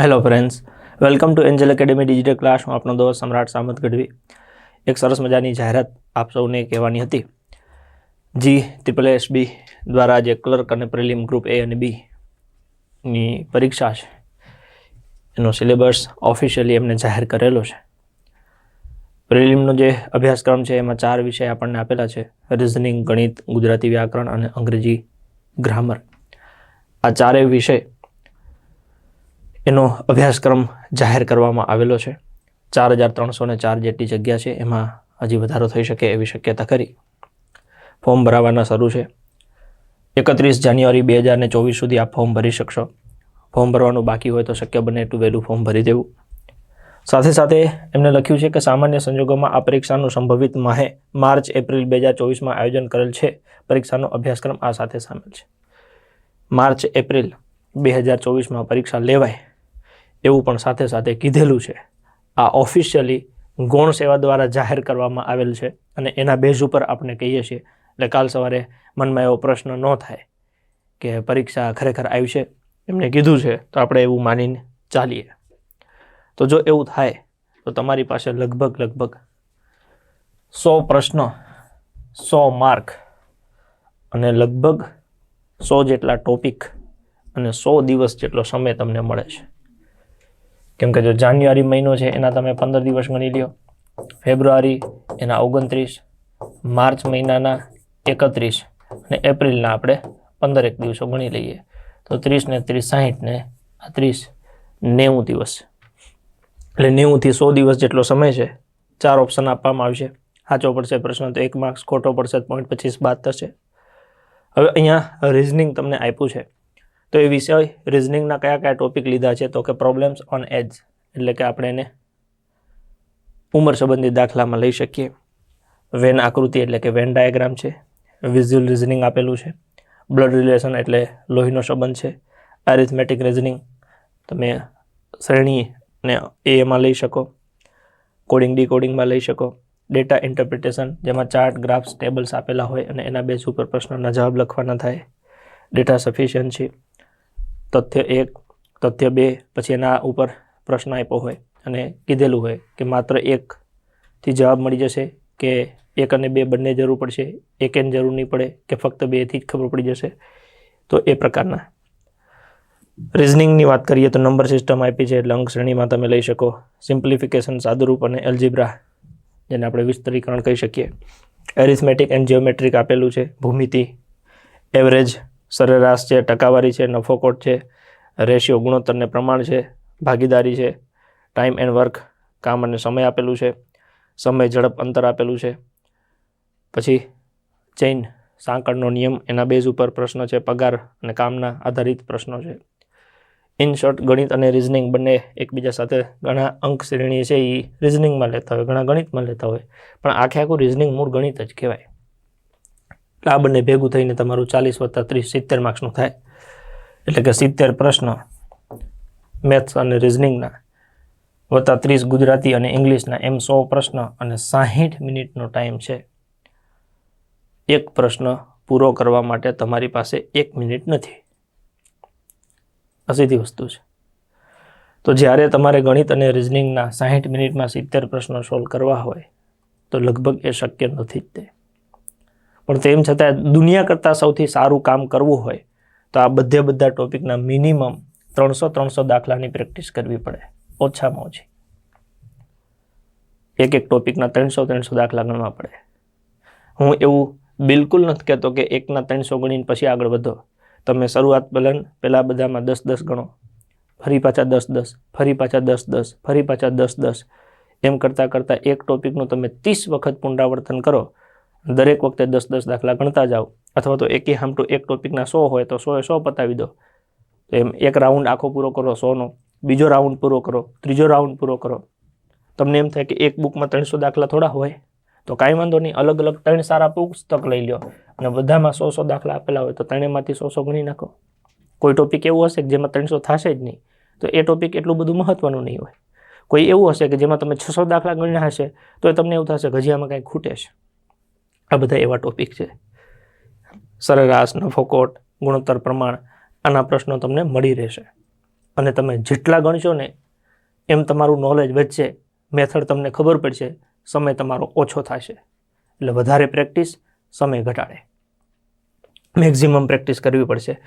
Hello friends welcome to angel academy digital class હું આપનો દોસ્ત સમ્રાટ સામત ગઢવી. એક સરસ મજાની જાહેરાત આપ સૌને કહેવાની હતી. જી ટ્રિપલ એસ બી દ્વારા જે ક્લર્ક અને પ્રિલિમ ગ્રુપ એ અને બી ની પરીક્ષા છે, એનો સિલેબસ ઓફિશિયલી એમને જાહેર કરેલો છે. પ્રિલિમનો જે અભ્યાસક્રમ છે, એમાં ચાર વિષય આપણને આપેલા છે. રિઝનિંગ ગણિત, ગુજરાતી વ્યાકરણ અને અંગ્રેજી ગ્રામર આ ચારેય વિષય એનો અભ્યાસક્રમ જાહેર કરવામાં આવેલો છે. ચાર હજાર ત્રણસો ને ચાર જેટલી જગ્યા છે, એમાં હજી વધારો થઈ શકે એવી શક્યતા ખરી. ફોર્મ ભરાવાના શરૂ છે. એકત્રીસ જાન્યુઆરી બે હજાર ચોવીસ સુધી આપ ફોર્મ ભરી શકશો. ફોર્મ ભરવાનું બાકી હોય તો શક્ય બને એટલું વહેલું ફોર્મ ભરી દેવું. સાથે સાથે એમને લખ્યું છે કે સામાન્ય સંજોગોમાં આ પરીક્ષાનું સંભવિત માહે માર્ચ, એપ્રિલ બે હજાર ચોવીસમાં આયોજન કરેલ છે. પરીક્ષાનો અભ્યાસક્રમ આ સાથે સામેલ છે. માર્ચ, એપ્રિલ બે હજાર ચોવીસમાં પરીક્ષા લેવાય. એવું પણ સાથે સાથે કીધેલું છે. આ ઓફિશિયલી ગૌણ સેવા દ્વારા જાહેર કરવામાં આવેલ છે અને એના બેઝ ઉપર આપણે કહીએ છીએ, એટલે કાલ સવારે મનમાં એવો પ્રશ્ન ન થાય કે પરીક્ષા ખરેખર આવી છે. એમને કીધું છે, તો આપણે એવું માનીને ચાલીએ. તો જો એવું થાય, તો તમારી પાસે લગભગ લગભગ સો પ્રશ્ન, સો માર્ક અને લગભગ સો જેટલા ટોપિક અને સો દિવસ જેટલો સમય તમને મળે છે. કેમ કે જો જાન્યુઆરી મહિનો છે, એના તમે પંદર દિવસ ગણી લ્યો. ફેબ્રુઆરી એના ઓગણત્રીસ, માર્ચ મહિનાના એકત્રીસ અને એપ્રિલના આપણે પંદર એક દિવસો ગણી લઈએ. તો ત્રીસ ને ત્રીસ, સાહીઠ ને આ ત્રીસ, નેવું દિવસ. એટલે નેવુંથી સો દિવસ જેટલો સમય છે, ચાર ઓપ્શન આપવામાં આવશે. સાચો પડશે પ્રશ્ન તો એક માર્ક્સ ખોટો પડશે પોઈન્ટ પચીસ, બાદ થશે. હવે અહીંયા રિઝનિંગ તમને આપ્યું છે. તો એ વિષય રિઝનિંગના કયા કયા ટોપિક લીધા છે? તો કે પ્રોબ્લેમ્સ ઓન એજ એટલે કે આપણે એને ઉંમર સંબંધિત દાખલામાં લઈ શકીએ. વેન આકૃતિ એટલે કે વેન ડાયાગ્રામ છે. વિઝ્યુઅલ રિઝનિંગ આપેલું છે. બ્લડ રિલેશન એટલે લોહીનો સંબંધ છે. એરિથમેટિક રિઝનિંગ તમે શ્રેણીને ને એમાં લઈ શકો. કોડિંગ ડીકોડિંગમાં લઈ શકો. ડેટા ઇન્ટરપ્રિટેશન જેમાં ચાર્ટ ગ્રાફ્સ ટેબલ્સ આપેલા હોય અને એના બેઝ ઉપર પ્રશ્નોના જવાબ લખવાના થાય. ડેટા સફિશિયન્સી તથ્ય એક, તથ્ય બે પછી એના ઉપર પ્રશ્ન આપ્યો હોય અને કીધેલું હોય કે માત્ર એકથી જવાબ મળી જશે કે એક અને બે બંને જરૂર પડશે, એક એને જરૂર નહીં પડે કે ફક્ત બેથી જ ખબર પડી જશે, તો એ પ્રકારના. રિઝનિંગની વાત કરીએ તો નંબર સિસ્ટમ આપી છે એટલે અંક શ્રેણીમાં તમે લઈ શકો. સિમ્પ્લિફિકેશન સાદુરૂપ અને એલ્જિબ્રા, જેને આપણે વિસ્તરીકરણ કહી શકીએ. એરિથમેટિક એન્ડ જીઓમેટ્રિક આપેલું છે, ભૂમિતિ, એવરેજ સરેરાશ છે, ટકાવારી છે નફોકોટ છે, રેશિયો ગુણોત્તરને પ્રમાણ છે, ભાગીદારી છે, ટાઈમ એન્ડ વર્ક, કામ અને સમય આપેલું છે, સમય, ઝડપ, અંતર આપેલું છે. પછી ચેઇન, સાંકળનો નિયમ, એના બેઝ ઉપર પ્રશ્ન છે, પગાર અને કામના આધારિત પ્રશ્નો છે. ઇન શોર્ટ, ગણિત અને રિઝનિંગ બંને એકબીજા સાથે ઘણા અંક શ્રેણી છે એ રિઝનિંગમાં લેતા હોય, ઘણા ગણિતમાં લેતા હોય, પણ આખે આખું રિઝનિંગ મૂળ ગણિત જ કહેવાય. આ બંને ભેગું થઈને તમારું ચાલીસ વત્તા ત્રીસ સિત્તેર માર્ક્સનું થાય. એટલે કે સિત્તેર પ્રશ્ન મેથ્સ અને રિઝનિંગના વત્તા ત્રીસ ગુજરાતી અને ઇંગ્લિશના એમ સો પ્રશ્ન અને સાહીઠ મિનિટનો ટાઈમ છે. એક પ્રશ્ન પૂરો કરવા માટે તમારી પાસે એક મિનિટ નથી. આ સીધી વસ્તુ છે. તો જ્યારે તમારે ગણિત અને રિઝનિંગના સાહીઠ મિનિટમાં સિત્તેર પ્રશ્નો સોલ્વ કરવા હોય, તો લગભગ એ શક્ય નથી જ તે. પણ તેમ છતાં દુનિયા કરતાં સૌથી સારું કામ કરવું હોય, તો આ બધે બધા ટોપિકના મિનિમમ ત્રણસો ત્રણસો દાખલાની પ્રેક્ટિસ કરવી પડે, ઓછામાં ઓછી. એક એક ટોપિકના ત્રણસો ત્રણસો દાખલા ગણવા પડે. હું એવું બિલકુલ નથી કહેતો કે એકના ત્રણસો ગણીને પછી આગળ વધો. તમે શરૂઆત પહેલાં પહેલાં બધામાં દસ દસ ગણો. ફરી પાછા દસ દસ, ફરી પાછા દસ દસ, ફરી પાછા દસ દસ. એમ કરતાં કરતાં એક ટોપિકનું તમે ત્રીસ વખત પુનરાવર્તન કરો દરેક વખતે દસ દસ દાખલા ગણતા જાઓ. અથવા તો એકી હામટું એક ટોપિકના સો હોય તો સો એ સો પતાવી દો. એમ એક રાઉન્ડ આખો પૂરો કરો સોનો, બીજો રાઉન્ડ પૂરો કરો, ત્રીજો રાઉન્ડ પૂરો કરો. તમને એમ થાય કે એક બુકમાં ત્રણસો દાખલા થોડા હોય? તો કાંઈ વાંધો નહીં, અલગ અલગ ત્રણ સારા પુસ્તક લઈ લો અને બધામાં સો સો દાખલા આપેલા હોય તો ત્રણેયમાંથી સો સો ગણી નાખો. કોઈ ટોપિક એવું હશે કે જેમાં ત્રણસો થશે જ નહીં, તો એ ટોપિક એટલું બધું મહત્વનું નહીં હોય. કોઈ એવું હશે કે જેમાં તમે છસો દાખલા ગણ્યા હશે તો એ તમને એવું થશે આમાં કાંઈ ખૂટે છે. આ બધા એવા ટોપિક છે. સરેરાશ નફોકોટ ગુણોત્તર પ્રમાણ, આના પ્રશ્નો તમને મળી રહેશે. અને તમે જેટલા ગણશો ને એમ તમારું નોલેજ વધશે મેથડ તમને ખબર પડશે, સમય તમારો ઓછો થશે. એટલે વધારે પ્રેક્ટિસ સમય ઘટાડે. મેક્ઝિમમ પ્રેક્ટિસ કરવી પડશે.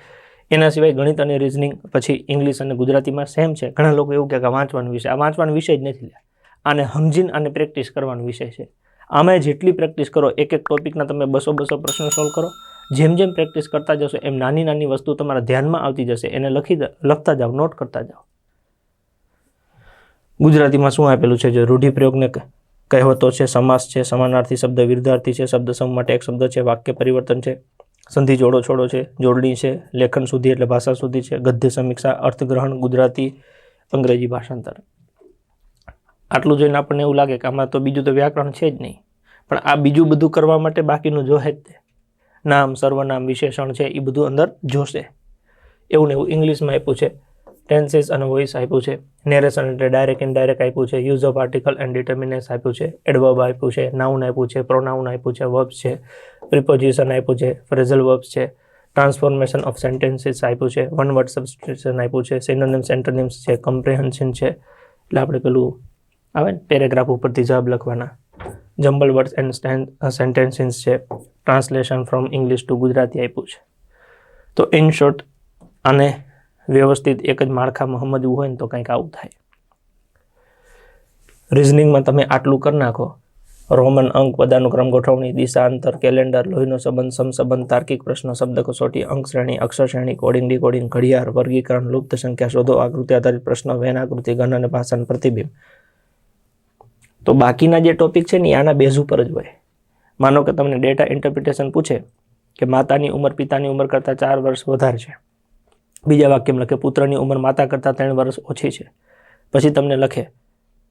એના સિવાય ગણિત અને રિઝનિંગ પછી ઇંગ્લિશ અને ગુજરાતીમાં સેમ છે. ઘણા લોકો એવું કહે કે વાંચવાનું વિષય, આ વાંચવાનો વિષય જ નથી લે આને સમજીને અને પ્રેક્ટિસ કરવાનો વિષય છે. આમાં જેટલી પ્રેક્ટિસ કરો એક એક ટોપિકના તમે બસો બસો પ્રશ્નો સોલ્વ કરો. જેમ જેમ પ્રેક્ટિસ કરતા જશો, એમ નાની નાની વસ્તુ તમારા ધ્યાનમાં આવતી જશે. એને લખી લખતા જાઓ, નોટ કરતા જાઓ. ગુજરાતીમાં શું આપેલું છે? જે રૂઢિપ્રયોગને કહેવતો છે, સમાસ છે, સમાનાર્થી શબ્દ, વિરુદ્ધાર્થી છે, શબ્દ સમ માટે એક શબ્દ છે, વાક્ય પરિવર્તન છે, સંધિ જોડો છોડો છે, જોડણી છે, લેખન સુધી એટલે ભાષા સુધી છે, ગદ્ય સમીક્ષા, અર્થગ્રહણ, ગુજરાતી, અંગ્રેજી ભાષાંતર. આટલું જોઈને આપણને એવું લાગે કે આમાં તો બીજું તો વ્યાકરણ છે જ નહીં પણ આ બીજું બધું કરવા માટે બાકીનું જોહે જ તે નામ સર્વનામ વિશેષણ છે એ બધું અંદર જોશે એવું ને એવું ઇંગ્લિશમાં આપ્યું છે ટેન્સીસ અને વોઇસ આપ્યું છે નેરેશન એટલે ડાયરેક્ટ ઇનડાયરેક્ટ આપ્યું છે use of article and determiners આપ્યું છે એડવર્બ આપ્યું છે નાઉન આપ્યું છે પ્રોનાઉન આપ્યું છે વર્બ્સ છે પ્રિપોઝિશન આપ્યું છે ફ્રેઝલ વર્બ્સ છે ટ્રાન્સફોર્મેશન ઓફ સેન્ટેન્સીસ આપ્યું છે વન વર્ડ સબસ્ટિટ્યુશન આપ્યું છે સિનોનિમ્સ એન્ટોનિમ્સ છે કમ્પ્રેહેન્શન છે એટલે આપણે પેલું આવે ને? પેરેગ્રાફ ઉપરથી જવાબ લખવાના. જમ્બલ વર્ડ્સ એન્ડ સેન્ટેન્સીસ છે. Translation from English to Gujarati આપ્યું છે. તો ઇન શોર્ટ આને વ્યવસ્થિત એક જ માળખામાં સમજવું હોય ને તો કંઈક આવું થાય. રિઝનિંગમાં તમે આટલું કરી નાખો. રોમન અંક પદાનુક્રમ ગોઠવણી, દિશા, અંતર કેલેન્ડર લોહીનો સંબંધ, સમસંબંધ, તાર્કિક પ્રશ્ન, શબ્દ કસોટી, અંક શ્રેણી, અક્ષર શ્રેણી કોડિંગ ડીકોડિંગ ઘડિયાળ, વર્ગીકરણ, લુપ્ત સંખ્યા શોધો, આકૃતિ આધારિત પ્રશ્નો, વેન આકૃતિ, ઘન અને ભાષાનું પ્રતિબિંબ. તો બાકીના જે ટોપિક છે ને આના બેઝ ઉપર જ હોય. માનો કે તમને ડેટા ઇન્ટરપ્રિટેશન પૂછે કે માતાની ઉંમર, પિતાની ઉંમર કરતાં ચાર વર્ષ વધારે છે. બીજા વાક્યમાં લખે, પુત્રની ઉંમર માતા કરતાં ત્રણ વર્ષ ઓછી છે. પછી તમને લખે,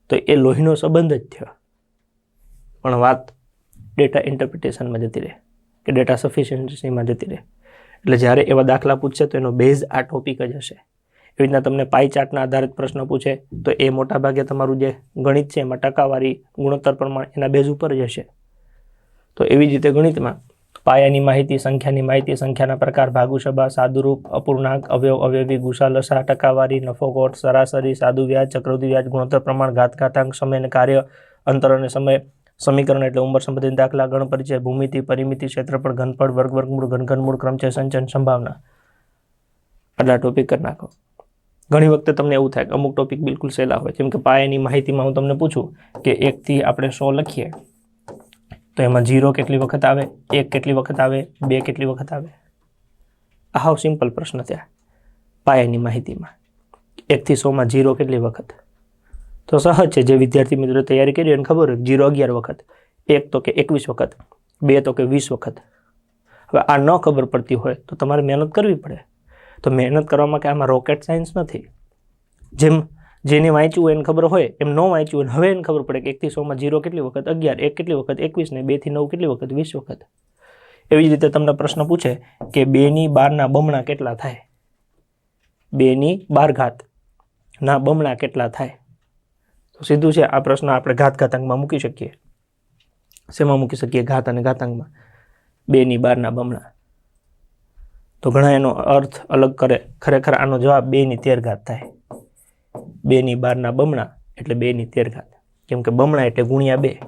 તો એ લોહીનો સંબંધ જ થયો. પણ વાત ડેટા ઇન્ટરપ્રિટેશનમાં જતી રહે કે ડેટા સફિશિયન્સીમાં જતી રહે. એટલે જ્યારે એવા દાખલા પૂછશે તો એનો બેઝ આ ટોપિક જ હશે. એવી રીતના તમને પાઈ ચાર્ટના આધારિત પ્રશ્ન પૂછે, તો એ મોટાભાગે તમારું જે ગણિત છે એમાં ટકાવારી, ગુણોત્તર પ્રમાણ એના બેઝ ઉપર જ હશે. તો એવી જ રીતે ગણિતમાં, પાયાની માહિતી, સંખ્યાની માહિતી, સંખ્યાના પ્રકાર, ભાગુસભા, સાદુરૂપ, અપૂર્ણાંક, અવયવ, અવયવી ગુસા લસા ટકાવારી નફો કોટ સરાસરી, સાદુ વ્યાજ, ચક્રવૃદ્ધિ વ્યાજ, ગુણોત્તર પ્રમાણ ઘાતઘાતાંક સમય અને કાર્ય, અંતર અને સમય, સમીકરણ એટલે ઉંમર સંબંધિત દાખલા, ગણ પરિચય, ભૂમિતિ, પરિમિતિ, ક્ષેત્રફળ, ઘનફળ વર્ગ વર્ગમૂળ ઘનઘનમૂળ છે સંચન સંભાવના. આટલા ટોપિક કરી નાખો. ઘણી વખતે તમને એવું થાય કે અમુક ટોપિક બિલકુલ સહેલા હોય. જેમ કે પાયાની માહિતીમાં હું તમને પૂછું કે એકથી આપણે સો લખીએ, તો એમાં જીરો કેટલી વખત આવે, એક કેટલી વખત આવે, બે કેટલી વખત આવે? આ હાવ સિમ્પલ પ્રશ્ન થયા પાયાની માહિતીમાં. એકથી સોમાં જીરો કેટલી વખત? તો સહજ છે, જે વિદ્યાર્થી મિત્રો તૈયારી કરી એને ખબર હોય જીરો અગિયાર વખત, એક તો કે એકવીસ વખત, બે તો કે વીસ વખત. હવે આ ન ખબર પડતી હોય તો તમારે મહેનત કરવી પડે. તો મહેનત કરવામાં કે આમાં રોકેટ સાયન્સ નથી. જેમ જેને વાંચ્યું એને ખબર હોય, એમ ન વાંચ્યું હોય હવે એને ખબર પડે કે એકથી સોમાં જીરો કેટલી વખત, અગિયાર, એક કેટલી વખત એકવીસ ને બેથી નવ કેટલી વખત, વીસ વખત. એવી જ રીતે તમને પ્રશ્ન પૂછે કે બેની બારના બમણા કેટલા થાય? બેની બાર ઘાત ના બમણા કેટલા થાય? તો સીધું છે, આ પ્રશ્ન આપણે ઘાત ઘાતાંકમાં મૂકી શકીએ. શેમાં મૂકી શકીએ? ઘાત અને ઘાતાંકમાં. બેની બારના બમણા. તો ઘણા એનો અર્થ અલગ કરે. ખરેખર આનો જવાબ બેની તેરઘાત થાય. બેની બારના બમણા એટલે બેની તેરઘાત. કેમ કે બમણા એટલે ગુણ્યા બે.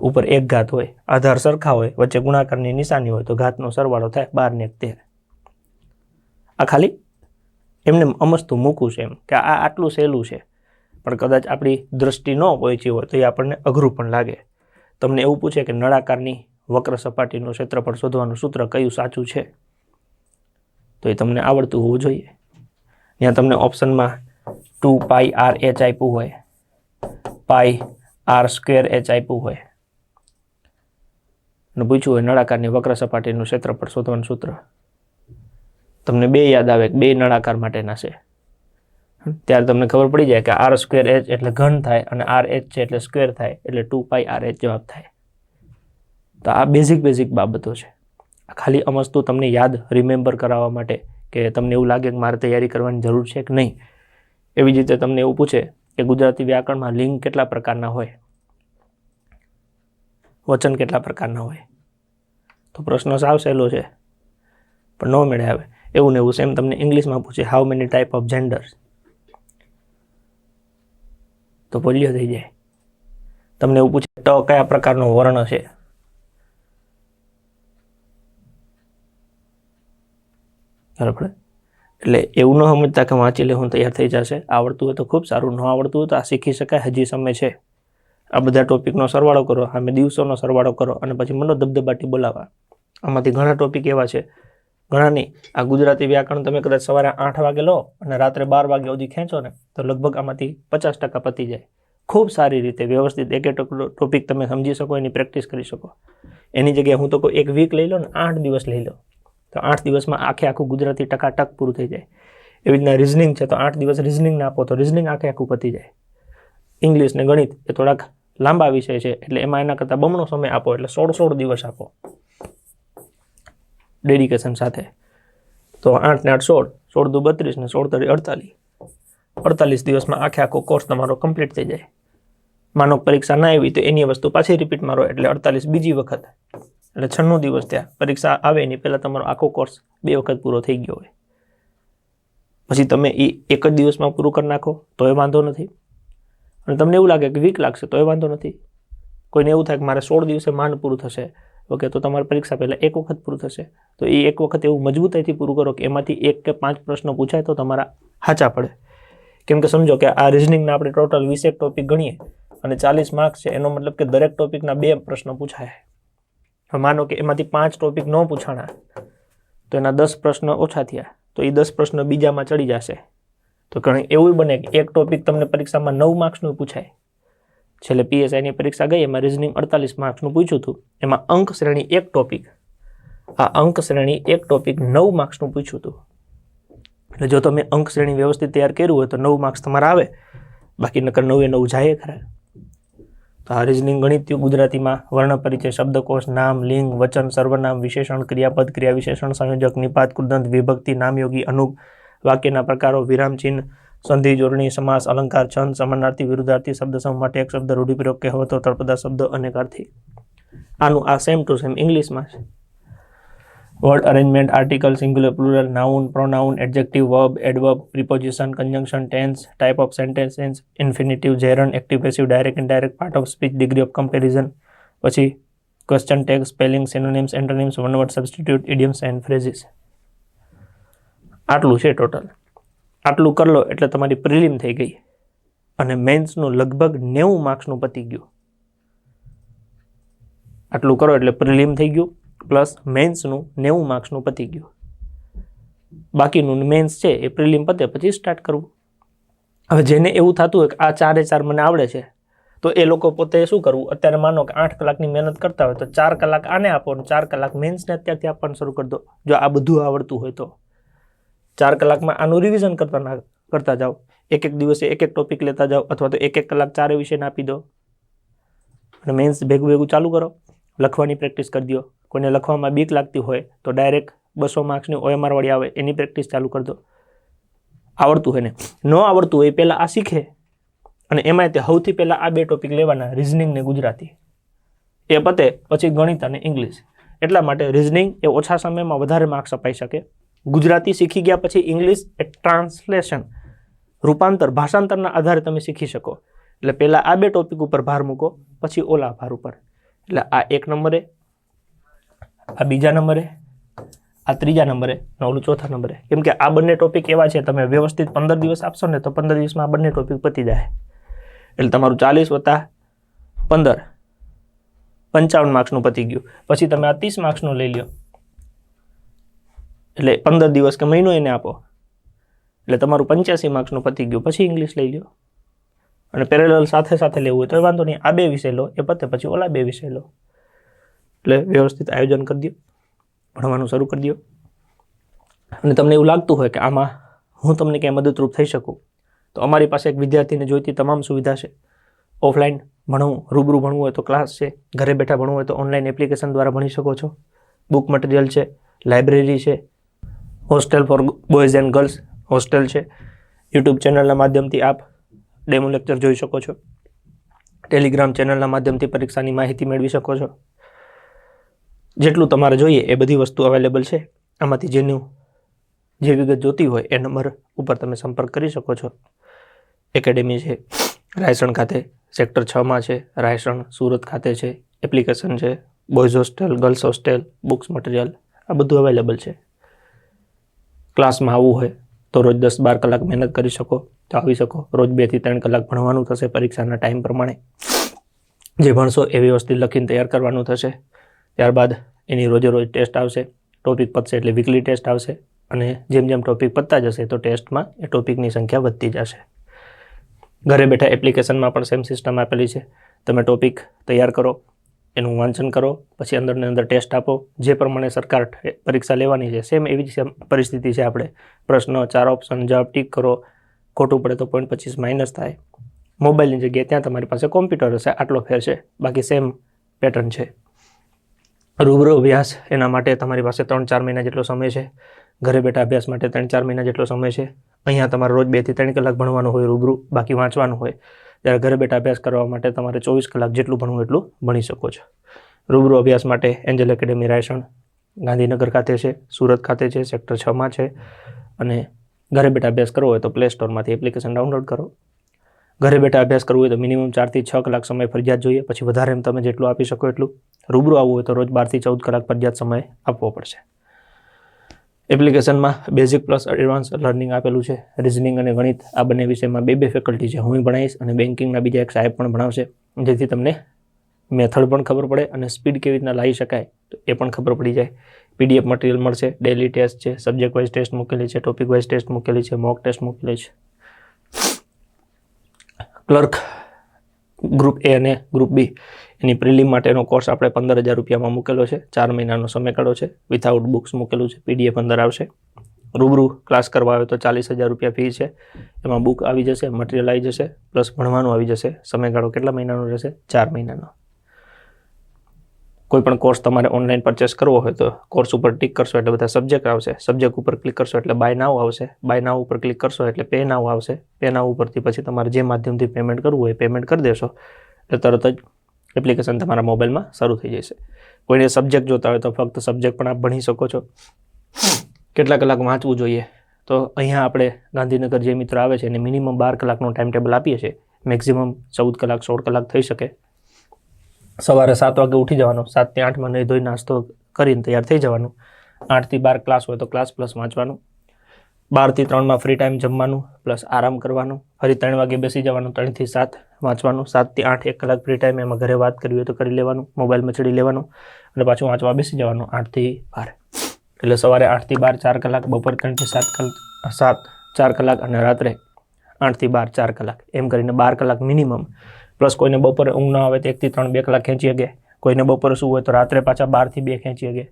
ઉપર એક ઘાત હોય, આધાર સરખા હોય, વચ્ચે ગુણાકારની નિશાની હોય તો ઘાતનો સરવાળો થાય બાર ને એક તેર. આ ખાલી એમને અમસ્તું મૂકું છે એમ કે આ આટલું સહેલું છે. પણ કદાચ આપણી દ્રષ્ટિ ન પહોંચી હોય તો એ આપણને અઘરું પણ લાગે. તમને એવું પૂછે કે નળાકારની વક્ર સપાટીનું ક્ષેત્રફળ શોધવાનું સૂત્ર કયું સાચું છે? તો એ તમને આવડતું હોવું જોઈએ. ત્યાં તમને ઓપ્શનમાં ટુ પાઈ આર એચ આપ્યું હોય પાઈ આર સ્ક્વેર એચ આપ્યું હોય. અને પૂછ્યું હોય નળાકારની વક્ર સપાટીનું ક્ષેત્રફળ શોધવાનું સૂત્ર. તમને બે યાદ આવે બે નળાકાર માટેના છે. ત્યારે તમને ખબર પડી જાય કે આર સ્ક્વેર એચ એટલે ઘન થાય અને આર એચ છે એટલે સ્ક્વેર થાય એટલે ટુ પાઈ આર એચ જવાબ થાય. તો આ બેઝિક બેઝિક બાબતો છે. આ ખાલી અમસ્તું તમને યાદ રિમેમ્બર કરાવવા માટે કે તમને એવું લાગે કે મારે તૈયારી કરવાની જરૂર છે કે નહીં? એવી જ રીતે તમને એવું પૂછે કે ગુજરાતી વ્યાકરણમાં લિંગ કેટલા પ્રકારના હોય? વચન કેટલા પ્રકારના હોય? તો પ્રશ્ન સાવ સહેલો છે. પણ ન મેળે આવે. એવું ને એવું સેમ તમને ઇંગ્લિશમાં પૂછે how many type of genders તો પોલિયો થઈ જાય. તમને એવું પૂછે તો કયા પ્રકારનો વર્ણ છે? બરાબર એટલે એવું ન સમજતા કે વાંચી લે, હું તૈયાર થઈ જશે. આવડતું હોય તો ખૂબ સારું, ન આવડતું હોય તો આ શીખી શકાય, હજી સમય છે. આ બધા ટોપિકનો સરવાળો કરો, સામે દિવસોનો સરવાળો કરો અને પછી મનો દબદબાટી બોલાવવા આમાંથી ઘણા ટોપિક એવા છે. ઘણા નહીં આ ગુજરાતી વ્યાકરણ તમે કદાચ સવારે આઠ વાગે લો અને રાત્રે બાર વાગે સુધી ખેંચો ને, તો લગભગ આમાંથી પચાસ ટકા પતી જાય. ખૂબ સારી રીતે વ્યવસ્થિત એક એક ટોપિક તમે સમજી શકો, એની પ્રેક્ટિસ કરી શકો. એની જગ્યાએ હું તો એક વીક લઈ લો ને, આઠ દિવસ લઈ લો. તો આઠ દિવસમાં આખે આખું ગુજરાતી ટકાટક પૂરું થઈ જાય. એવી રીતના રિઝનિંગ છે, તો આઠ દિવસ રિઝનિંગ આપો તો રિઝનિંગ આખે આખું પતી જાય. ઇંગ્લિશ ને ગણિત એ થોડાક લાંબા વિષય છે, એટલે એમાં એના કરતાં બમણો સમય આપો, એટલે સોળ સોળ દિવસ આપો. ડેડિકેશન સાથે. તો આઠ ને આઠ સોળ સોળ દુ બત્રીસ ને સોળ તરી અડતાલીસ. અડતાલીસ દિવસમાં આખે આખો કોર્સ તમારો કમ્પ્લીટ થઈ જાય. માનો પરીક્ષા ના આવી તો એની વસ્તુ પાછી રિપીટ મારો, એટલે અડતાલીસ બીજી વખત. એટલે છન્નું દિવસ ત્યાં પરીક્ષા આવે એની પહેલાં તમારો આખો કોર્સ બે વખત પૂરો થઈ ગયો હોય. પછી તમે એ એક જ દિવસમાં પૂરું કરી નાખો તો એ વાંધો નથી. અને તમને એવું લાગે કે વીક લાગશે તો એ વાંધો નથી. કોઈને એવું થાય કે મારે સોળ દિવસે માંડ પૂરું થશે. ઓકે, તો તમારે પરીક્ષા પહેલાં એક વખત પૂરું થશે. તો એ એક વખત એવું મજબૂતાઈથી પૂરું કરો કે એમાંથી એક કે પાંચ પ્રશ્નો પૂછાય તો તમારા હાચા પડે. કેમ કે સમજો કે આ રિઝનિંગના આપણે ટોટલ વીસેક ટોપિક ગણીએ અને ચાલીસ માર્ક્સ છે, એનો મતલબ કે દરેક ટોપિકના બે પ્રશ્નો પૂછાય. માનો કે એમાંથી પાંચ ટોપિક ન પૂછાણા, તો એના દસ પ્રશ્ન ઓછા થયા, તો એ દસ પ્રશ્ન બીજામાં ચડી જશે. તો ઘણી એવું બને કે એક ટોપિક તમને પરીક્ષામાં નવ માર્ક્સનું પૂછાય. છેલ્લે પીએસઆઈની પરીક્ષા ગઈ, એમાં રિઝનિંગ અડતાલીસ માર્ક્સનું પૂછ્યું હતું, એમાં અંક શ્રેણી એક ટોપિક આ અંક શ્રેણી એક ટોપિક નવ માર્ક્સનું પૂછ્યું હતું. એટલે જો તમે અંક શ્રેણી વ્યવસ્થિત તૈયાર કર્યું હોય તો નવ માર્ક્સ તમારા આવે, બાકી નકર નવે નવ જાય ખરા. તો રિઝનિંગ ગણિત ગુજરાતીમાં વર્ણ પરિચય શબ્દકોશ, નામ, લિંગ, વચન, સર્વનામ, વિશેષણ, ક્રિયાપદ ક્રિયા વિશેષણ સંયોજક, નિપાત, કૃદંત, વિભક્તિ, નામયોગી, અનુપ, વાક્યના પ્રકારો વિરામચિહ્ન સંધિ, જોડણી, સમાસ, અલંકાર, છંદ, સમાનાર્થી, વિરુદ્ધાર્થી શબ્દ સમૂહ માટે એક શબ્દ, રૂઢિપ્રયોગ, કહેવતો, તળપદા શબ્દ અનેકાર્થી આનું આ સેમ ટુ સેમ ઇંગ્લિશમાં છે. Word arrangement, article singular plural, noun, pronoun, adjective, verb, adverb, preposition, conjunction, tense type of sentence infinitive gerund active, passive, direct, indirect, part of speech, degree of comparison, પછી question tag spelling, synonyms, antonyms, one word substitute, idioms and phrases. આટલું છે total. આટલું કરી લો એટલે તમારી prelim થઈ ગઈ. અને મેન્સનું લગભગ નેવું માર્ક્સનું પતી ગયું. આટલું કરો એટલે પ્રિલિમ થઈ ગયું. પ્લસ મેન્સનું નેવું માર્ક્સનું પતી ગયું. બાકીનું મેન્સ છે એ પ્રિલિમ પતે પછી સ્ટાર્ટ કરવું. હવે જેને એવું થતું હોય કે આ ચારે ચાર મને આવડે છે, તો એ લોકો પોતે શું કરવું? અત્યારે માનો કે આઠ કલાકની મહેનત કરતા હોય તો ચાર કલાક આને આપો અને ચાર કલાક મેન્સને અત્યારથી આપવાનું શરૂ કરી દો. જો આ બધું આવડતું હોય તો. ચાર કલાકમાં આનું રિવિઝન કરતા ના કરતા જાઓ. એક એક દિવસે એક એક ટોપિક લેતા જાઓ અથવા તો એક એક કલાક ચારે વિષયને આપી દો. અને મેન્સ ભેગું ભેગું ચાલુ કરો. લખવાની પ્રેક્ટિસ કરી દો. કોઈને લખવામાં બીક લાગતી હોય તો ડાયરેક્ટ બસો માર્ક્સની ઓએમઆરવાળી આવે, એની પ્રેક્ટિસ ચાલુ કરી દો. આવડતું હોય ને. ન આવડતું હોય એ પહેલાં આ શીખે. અને એમાંય તે સૌથી પહેલાં આ બે ટોપિક લેવાના રિઝનિંગ ને ગુજરાતી. એ પતે, પછી ગણિત અને ઇંગ્લિશ. એટલા માટે રિઝનિંગ એ ઓછા સમયમાં વધારે માર્ક્સ અપાઈ શકે. ગુજરાતી શીખી ગયા પછી ઇંગ્લિશ એ ટ્રાન્સલેશન રૂપાંતર, ભાષાંતરના આધારે તમે શીખી શકો. એટલે પહેલાં આ બે ટોપિક ઉપર ભાર મૂકો, પછી ઓલા ભાર ઉપર. એટલે આ એક નંબરે, આ બીજા નંબરે, આ ત્રીજા નંબરે અને ઓલું ચોથા નંબરે. કેમ કે આ બંને ટોપિક એવા છે, તમે વ્યવસ્થિત પંદર દિવસ આપશો ને તો પંદર દિવસમાં આ બંને ટોપિક પતી જાય. એટલે તમારું ચાલીસ વત્તા પંદર, પંચાવન માર્ક્સનું પતી ગયું. પછી તમે આ ત્રીસ માર્ક્સનું લઈ લ્યો. એટલે પંદર દિવસ કે મહિનો એને આપો. એટલે તમારું પંચ્યાસી માર્ક્સનું પતી ગયું. પછી ઇંગ્લિશ લઈ લ્યો. અને પેરેલલ સાથે સાથે લેવું હોય તો વાંધો નહીં. આ બે વિષય લો, એ પતે પછી ઓલા બે વિષય લો. એટલે વ્યવસ્થિત આયોજન કરી દો ભણવાનું શરૂ કરી દો અને તમને એવું લાગતું હોય કે આમાં હું તમને ક્યાંય મદદરૂપ થઈ શકું, તો અમારી પાસે એક વિદ્યાર્થીને જોઈતી તમામ સુવિધા છે. ઓફલાઈન ભણવું, રૂબરૂ ભણવું હોય તો ક્લાસ છે, ઘરે બેઠા ભણવું હોય તો ઓનલાઈન એપ્લિકેશન દ્વારા ભણી શકો છો. બુક મટીરિયલ છે, લાઇબ્રેરી છે, hostel for boys and girls hostel છે, યુટ્યુબ ચેનલના માધ્યમથી આપ ડેમો લેક્ચર જોઈ શકો છો. ટેલિગ્રામ ચેનલના માધ્યમથી પરીક્ષાની માહિતી મેળવી શકો છો. જેટલું તમારે જોઈએ એ બધી વસ્તુ અવેલેબલ છે. આમાંથી જેનું જે વિગત જોતી હોય એ નંબર ઉપર તમે સંપર્ક કરી શકો છો. એકેડેમી છે, રાયસણ ખાતે સેક્ટર છમાં છે, રાયસણ, સુરત ખાતે છે એપ્લિકેશન છે boys hostel girls hostel books material આ બધું અવેલેબલ છે. ક્લાસમાં આવવું હોય તો રોજ દસ બાર કલાક મહેનત કરી શકો તો આવી શકો, રોજ બેથી ત્રણ કલાક ભણવાનું થશે પરીક્ષાના ટાઈમ પ્રમાણે. જે ભણશો એ વ્યવસ્થિત લખીને તૈયાર કરવાનું થશે. ત્યારબાદ એની રોજે રોજ ટેસ્ટ આવશે ટોપિક પતશે એટલે વીકલી ટેસ્ટ આવશે અને જેમ જેમ ટોપિક પતતા જશે તો ટેસ્ટમાં એ ટોપિકની સંખ્યા વધતી જશે. ઘરે બેઠા એપ્લિકેશનમાં પણ સેમ સિસ્ટમ આપેલી છે. તમે ટોપિક તૈયાર કરો એનું વાંચન કરો, પછી અંદરને અંદર ટેસ્ટ આપો, જે પ્રમાણે સરકાર પરીક્ષા લેવાની છે. સેમ એવી જ પરિસ્થિતિ છે આપણે. પ્રશ્ન ચાર ઓપ્શન જવાબ ટીક કરો. ખોટું પડે તો પોઈન્ટ પચીસ માઇનસ થાય. મોબાઈલની જગ્યાએ ત્યાં તમારી પાસે કોમ્પ્યુટર હશે. આટલો ફેર છે. બાકી સેમ પેટર્ન છે. રૂબરૂ અભ્યાસ, એના માટે તમારી પાસે ત્રણ ચાર મહિના જેટલો સમય છે. ઘરે બેઠા અભ્યાસ માટે ત્રણ ચાર મહિના જેટલો સમય છે. અહીંયા તમારે રોજ બેથી ત્રણ કલાક ભણવાનું હોય રૂબરૂ, બાકી વાંચવાનું હોય. ત્યારે ઘરે બેઠા અભ્યાસ કરવા માટે તમારે ચોવીસ કલાક જેટલું ભણવું એટલું ભણી શકો છો. રૂબરૂ અભ્યાસ માટે એન્જલ એકેડેમી રાયસણ, ગાંધીનગર ખાતે છે, સુરત ખાતે છે, સેક્ટર છમાં છે અને ઘરે બેઠા અભ્યાસ કરવો હોય તો પ્લે સ્ટોરમાંથી એપ્લિકેશન ડાઉનલોડ કરો. ઘરે બેઠા અભ્યાસ કરવો હોય તો મિનિમમ ચારથી છ કલાક સમય ફરજિયાત જોઈએ, પછી વધારે તમે જેટલું આપી શકો એટલું. રૂબરૂ આવવું હોય તો રોજ બારથી ચૌદ કલાક ફરજિયાત સમય આપવો પડશે. એપ્લિકેશનમાં બેઝિક પ્લસ એડવાન્સ લર્નિંગ આપેલું છે. રિઝનિંગ અને ગણિત આ બંને વિષયમાં બે બે ફેકલ્ટી છે. હું ભણાવીશ અને બેન્કિંગના બીજા એક સાહેબ પણ ભણાવશે, જેથી તમને મેથડ પણ ખબર પડે અને સ્પીડ કેવી રીતના લાવી શકાય તો એ પણ ખબર પડી જાય. પીડીએફ મટીરિયલ મળશે ડેલી ટેસ્ટ છે સબ્જેક્ટ વાઇઝ ટેસ્ટ મૂકેલી છે ટોપિક વાઇઝ ટેસ્ટ મૂકેલી છે મોક ટેસ્ટ મૂકેલી છે. ક્લર્ક ગ્રુપ એ અને ગ્રુપ બી એની પ્રિલિમ માટેનો કોર્સ આપણે પંદર હજાર રૂપિયામાં મૂકેલો છે. ચાર મહિનાનો સમયગાળો છે. વિથઆઉટ બુક્સ મૂકેલું છે. પીડીએફ અંદર આવશે. રૂબરૂ ક્લાસ કરવા આવે તો ચાલીસ હજાર રૂપિયા ફી છે. એમાં બુક આવી જશે મટીરિયલ આવી જશે પ્લસ ભણવાનું આવી જશે. સમયગાળો કેટલા મહિનાનો રહેશે? ચાર મહિનાનો. કોઈ પણ કોર્સ તમારે ઓનલાઈન પરચેસ કરવો હોય તો કોર્સ ઉપર ટિક કરશો એટલે બધા સબ્જેક્ટ આવશે. સબ્જેક્ટ ઉપર ક્લિક કરશો એટલે બાય નાવ આવશે. બાય નાવ ઉપર ક્લિક કરશો એટલે પે નાવ આવશે. પે નાવ ઉપરથી પછી તમારે જે માધ્યમથી પેમેન્ટ કરવું હોય પેમેન્ટ કરી દેશો. એટલે તરત જ એપ્લિકેશન તમારા મોબાઈલમાં શરૂ થઈ જશે. કોઈને સબ્જેક્ટ જોતા હોય તો ફક્ત સબ્જેક્ટ પણ આપ ભણી શકો છો. કેટલા કલાક વાંચવું જોઈએ? તો અહીંયા આપણે ગાંધીનગર જે મિત્રો આવે છે એને મિનિમમ બાર કલાકનો ટાઈમ ટેબલ આપીએ છીએ. મેક્ઝિમમ ચૌદ કલાક, સોળ કલાક થઈ શકે. સવારે સાત વાગે ઉઠી જવાનું, સાતથી આઠમાં નહીં ધોઈ નાસ્તો કરીને તૈયાર થઈ જવાનું. આઠથી બાર ક્લાસ હોય તો ક્લાસ પ્લસ વાંચવાનું. બારથી ત્રણમાં ફ્રી ટાઈમ જમવાનું પ્લસ આરામ કરવાનું. ફરી ત્રણ વાગે બેસી જવાનું, ત્રણથી સાત વાંચવાનું. સાતથી આઠ એક કલાક ફ્રી ટાઈમ એમાં ઘરે વાત કરવી હોય તો કરી લેવાનું મોબાઈલમાં ચડી લેવાનું અને પાછું વાંચવા બેસી જવાનું આઠથી બાર. એટલે સવારે આઠથી બાર, ચાર કલાક, બપોર ત્રણથી સાત કલાક સાત, ચાર કલાક અને રાત્રે આઠથી બાર, ચાર કલાક. એમ કરીને બાર કલાક મિનિમમ પ્લસ કોઈને બપોરે ઊંઘ ન આવે તો એકથી ત્રણ બે કલાક ખેંચી શકે. કોઈને બપોરે શું હોય તો રાત્રે પાછા બારથી બે ખેંચી શકે.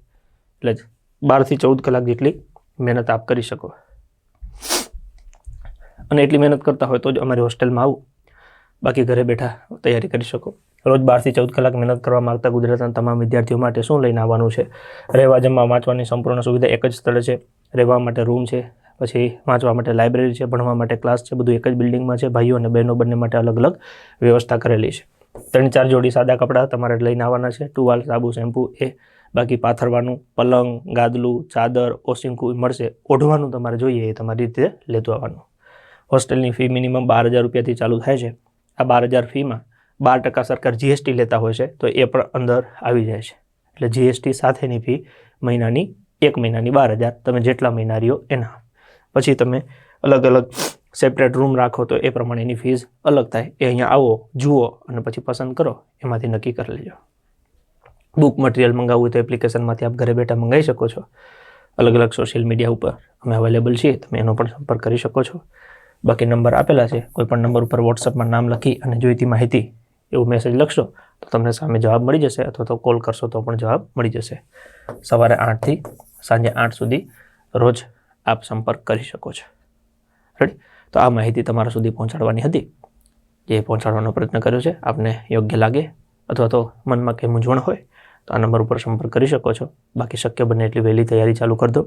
એટલે જ બારથી ચૌદ કલાક જેટલી મહેનત આપ કરી શકો. અને એટલી મહેનત કરતા હોય તો જ અમારી હોસ્ટેલમાં આવું. બાકી ઘરે બેઠા તૈયારી કરી શકો. રોજ બારથી ચૌદ કલાક મહેનત કરવા માંગતા ગુજરાતના તમામ વિદ્યાર્થીઓ માટે શું લઈને આવવાનું છે? રહેવા, જમવા, વાંચવાની સંપૂર્ણ સુવિધા એક જ સ્થળે છે. રહેવા માટે રૂમ છે, પછી વાંચવા માટે લાઇબ્રેરી છે, ભણવા માટે ક્લાસ છે, બધું એક જ બિલ્ડિંગમાં છે. ભાઈઓ અને બહેનો બંને માટે અલગ અલગ વ્યવસ્થા કરેલી છે. ત્રણ ચાર જોડી સાદા કપડાં તમારે લઈને આવવાના છે. ટુવાલ, સાબુ, શેમ્પુ, એ બાકી પાથરવાનું, પલંગ, ગાદલું, ચાદર ઓસિંકુ મળશે. ઓઢવાનું તમારે જોઈએ એ તમારી રીતે લેતું આવવાનું. હોસ્ટેલની ફી મિનિમમ બાર હજાર રૂપિયાથી ચાલુ થાય છે. આ બાર હજાર ફીમાં બાર ટકા સરકાર જીએસટી લેતા હોય છે, તો એ પણ અંદર આવી જાય છે. એટલે જીએસટી સાથેની ફી મહિનાની એક મહિનાની બાર હજાર, તમે જેટલા મહિના રહ્યો એના. પછી તમે અલગ અલગ સેપરેટ રૂમ રાખો તો એ પ્રમાણેની ફીસ અલગ થાય. એ અહીંયા આવો, જુઓ અને પછી પસંદ કરો, એમાંથી નક્કી કરી લેજો. બુક મટીરિયલ મંગાવવું તો એપ્લિકેશનમાંથી આપ ઘરે બેઠા મંગાવી શકો છો. અલગ અલગ સોશિયલ મીડિયા ઉપર અમે અવેલેબલ છીએ, તમે એનો પણ સંપર્ક કરી શકો છો. બાકી નંબર આપેલા છે કોઈ પણ નંબર ઉપર વોટ્સઅપમાં નામ લખી અને જોઈતી માહિતી એવું મેસેજ લખશો, તો તમને સામે જવાબ મળી જશે અથવા તો કોલ કરશો તો પણ જવાબ મળી જશે. સવારે આઠથી સાંજે આઠ સુધી રોજ આપ સંપર્ક કરી શકો છો. રેડી તો આ માહિતી તમારા સુધી પહોંચાડવાની હતી. જે પહોંચાડવાનો પ્રયત્ન કર્યો છે, આપને યોગ્ય લાગે અથવા તો મનમાં કંઈ મૂંઝવણ હોય, તો આ નંબર ઉપર સંપર્ક કરી શકો છો. બાકી શક્ય બને એટલી વહેલી તૈયારી ચાલુ કરી દો.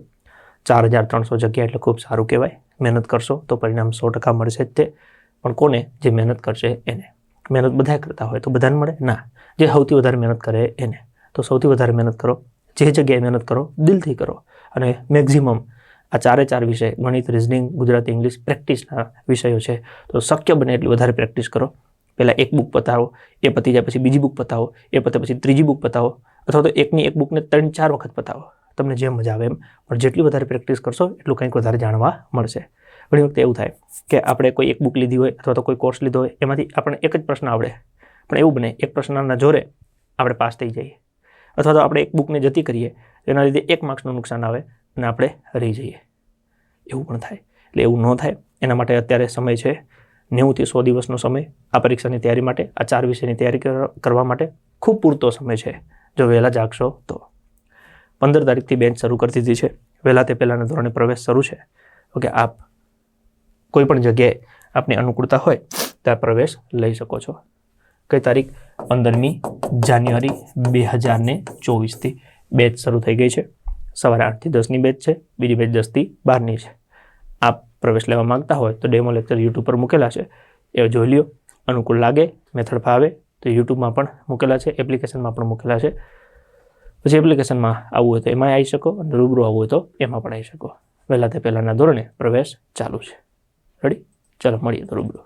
ચાર હજાર ત્રણસો જગ્યા એટલે ખૂબ સારું કહેવાય. મહેનત કરશો તો પરિણામ સો ટકા મળશે જ તે. પણ કોને જે મહેનત કરશે એને? મહેનત બધા કરતા હોય તો બધાને મળે? ના. જે સૌથી વધારે મહેનત કરે એને. તો સૌથી વધારે મહેનત કરો. જે જગ્યાએ મહેનત કરો, દિલથી કરો. અને મેક્ઝિમમ આ ચારે ચાર વિષય, ગણિત રિઝનિંગ ગુજરાતી ઇંગ્લિશ પ્રેક્ટિસના વિષયો છે. તો શક્ય બને એટલી વધારે પ્રેક્ટિસ કરો. પહેલાં એક બુક પતાવો, એ પતી જાય પછી બીજી બુક પતાવો, એ પતે પછી ત્રીજી બુક પતાવો. અથવા તો એકની એક બુકને ત્રણ ચાર વખત પતાવો. તમને જેમ મજા આવે એમ. પણ જેટલી વધારે પ્રેક્ટિસ કરશો, એટલું કંઈક વધારે જાણવા મળશે. ઘણી વખતે એવું થાય કે આપણે કોઈ એક બુક લીધી હોય અથવા તો કોઈ કોર્સ લીધો હોય, એમાંથી આપણને એક જ પ્રશ્ન આવડે. પણ એવું બને, એક પ્રશ્નના જોરે આપણે પાસ થઈ જઈએ. અથવા તો આપણે એક બુકને જતી કરીએ, એના લીધે એક માર્ક્સનું નુકસાન આવે અને આપણે રહી જઈએ. એવું પણ થાય. એટલે એવું ન થાય. એના માટે અત્યારે સમય છે. નેવુંથી સો દિવસનો સમય આ પરીક્ષાની તૈયારી માટે, આ ચાર વિષયની તૈયારી કર- કરવા માટે ખૂબ પૂરતો સમય છે. જો વહેલા જાગશો તો. પંદર તારીખથી બેન્ચ શરૂ કરી દીધી છે. વહેલા તે પહેલાંના ધોરણે પ્રવેશ શરૂ છે. ઓકે, આપ કોઈ પણ જગ્યાએ આપની અનુકૂળતા હોય ત્યાં પ્રવેશ લઈ શકો છો. કઈ તારીખ? પંદરમી જાન્યુઆરી બે હજાર ને ચોવીસથી બેચ શરૂ થઈ ગઈ છે. સવારે આઠથી દસની બેચ છે, બીજી બેચ દસથી બારની છે. આપ પ્રવેશ લેવા માંગતા હોય તો ડેમો લેક્ચર યુટ્યુબ પર મૂકેલા છે. એ જોઈ લ્યો. અનુકૂળ લાગે, મેથડ ફાવે તો યુટ્યુબમાં પણ મૂકેલા છે, એપ્લિકેશનમાં પણ મૂકેલા છે. પછી એપ્લિકેશનમાં આવવું હોય તો એમાં આવી શકો અને રૂબરૂ આવવું હોય તો એમાં પણ આવી શકો. વહેલા તે પહેલાંના ધોરણે પ્રવેશ ચાલુ છે. રેડી ચાલો, મળીએ તો રૂબરૂ.